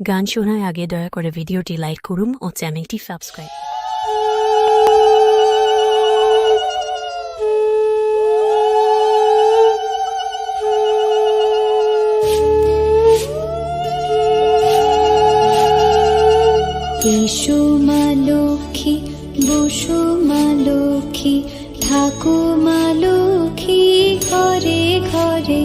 গান শোনার আগে দয়া করে ভিডিওটি লাইক করুন ও চ্যানেলটি সাবস্ক্রাইব Show. লক্ষ্মী লক্ষ্মী লক্ষ্মী ঘরে ঘরে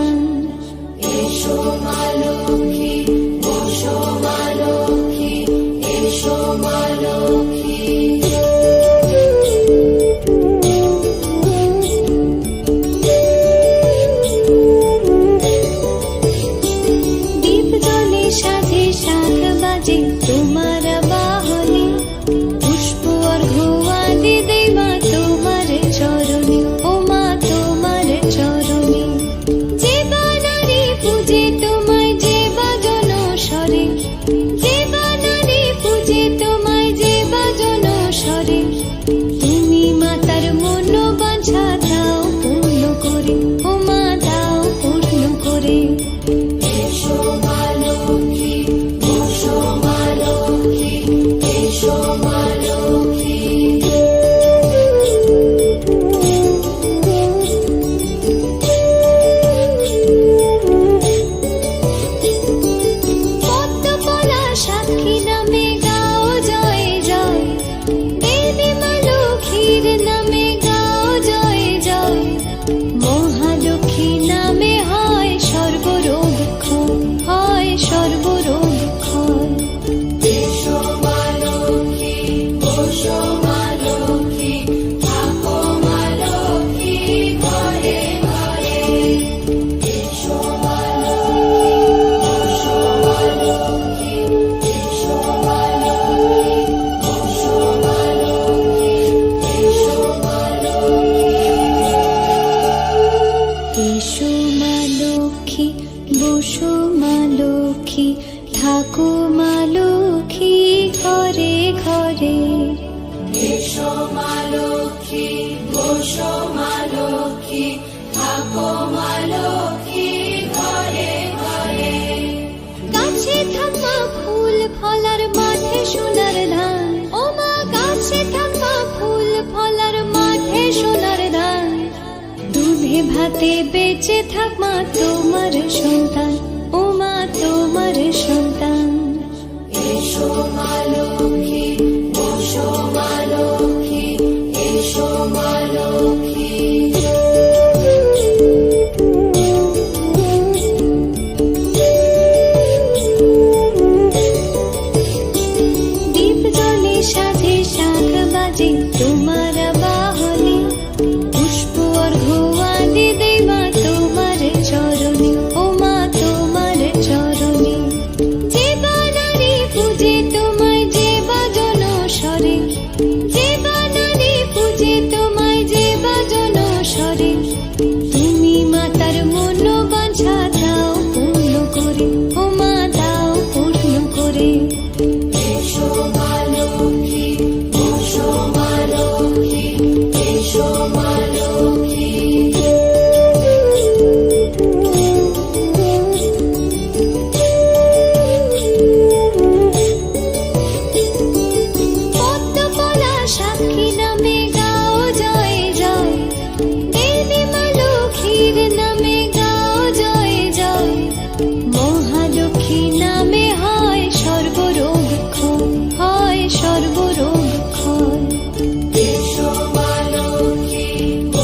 যাতে বেঁচে থাক মা তোমার সন্তান। ও মা তোমার সন্তান। এসো মা বসো মা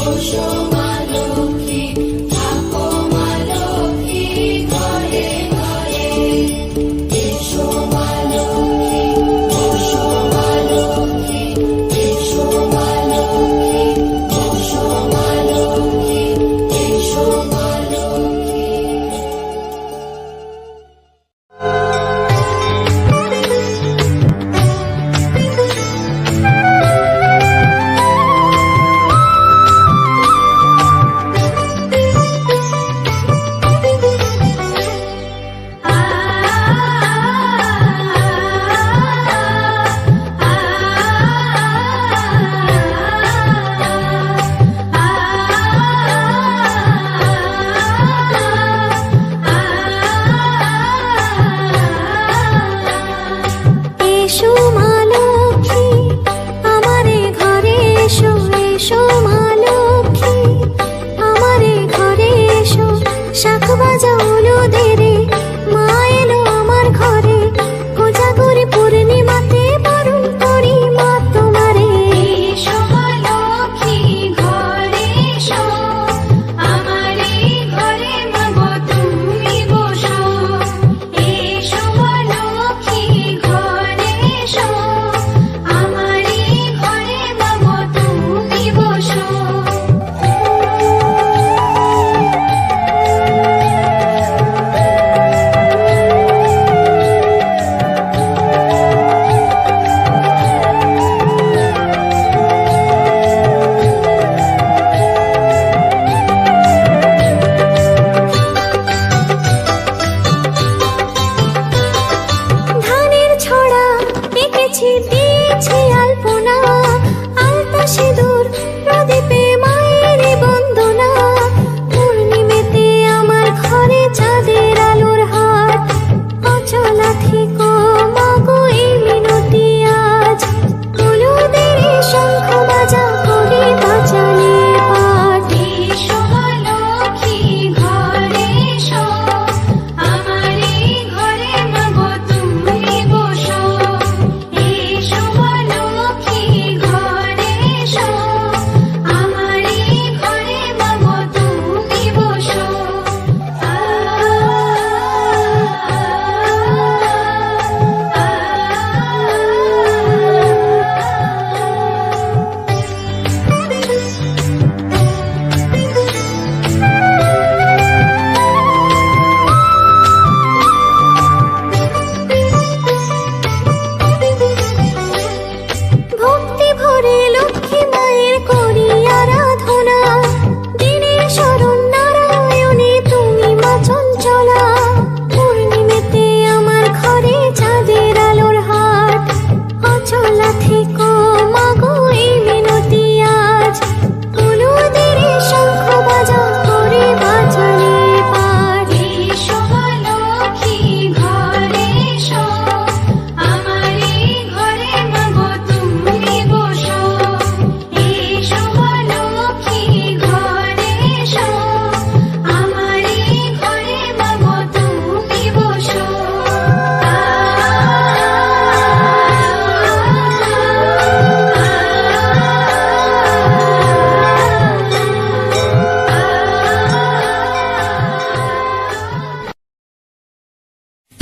ও সোমা লক্ষ্মী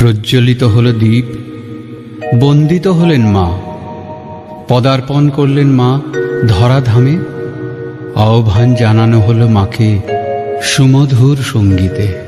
প্রজ্জ্বলিত হল দ্বীপ, বন্দিত হলেন মা। পদার্পণ করলেন মা ধরাধামে। আহ্বান জানানো হল মাকে সুমধুর সঙ্গীতে।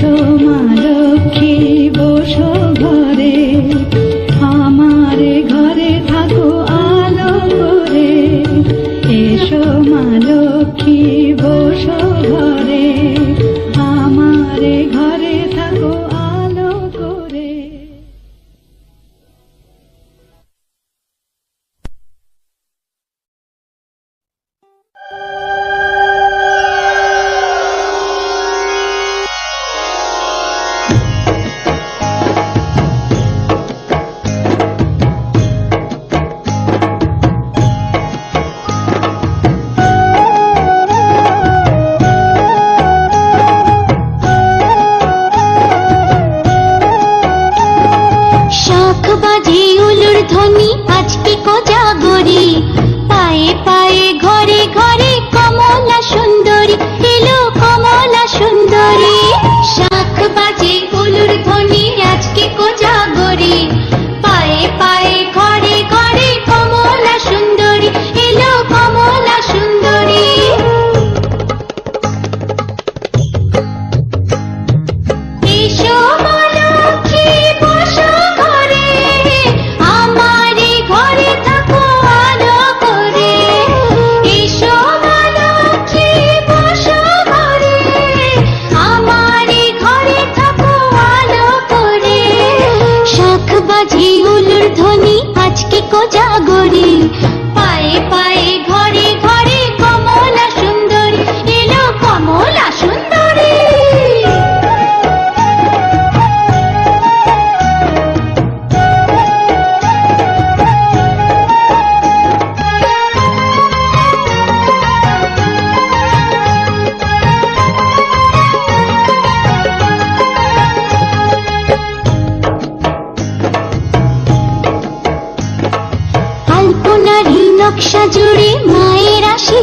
show.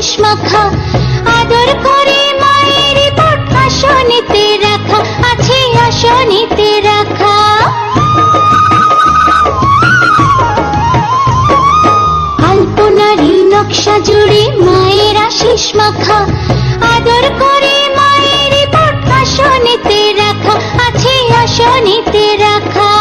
আদেশ মাখা। আদর করে মায়ের পট আসনিতে রাখা, আছে আসনিতে রাখা। আলপনারি নকশা জুড়ে মায়ের আশিস আদর করে মায়ের পট আসনিতে রাখা, আছে আসনিতে রাখা।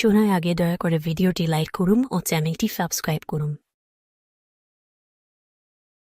শোনার আগে দয়া করে ভিডিওটি লাইক করুন ও চ্যানেলটি সাবস্ক্রাইব করুন।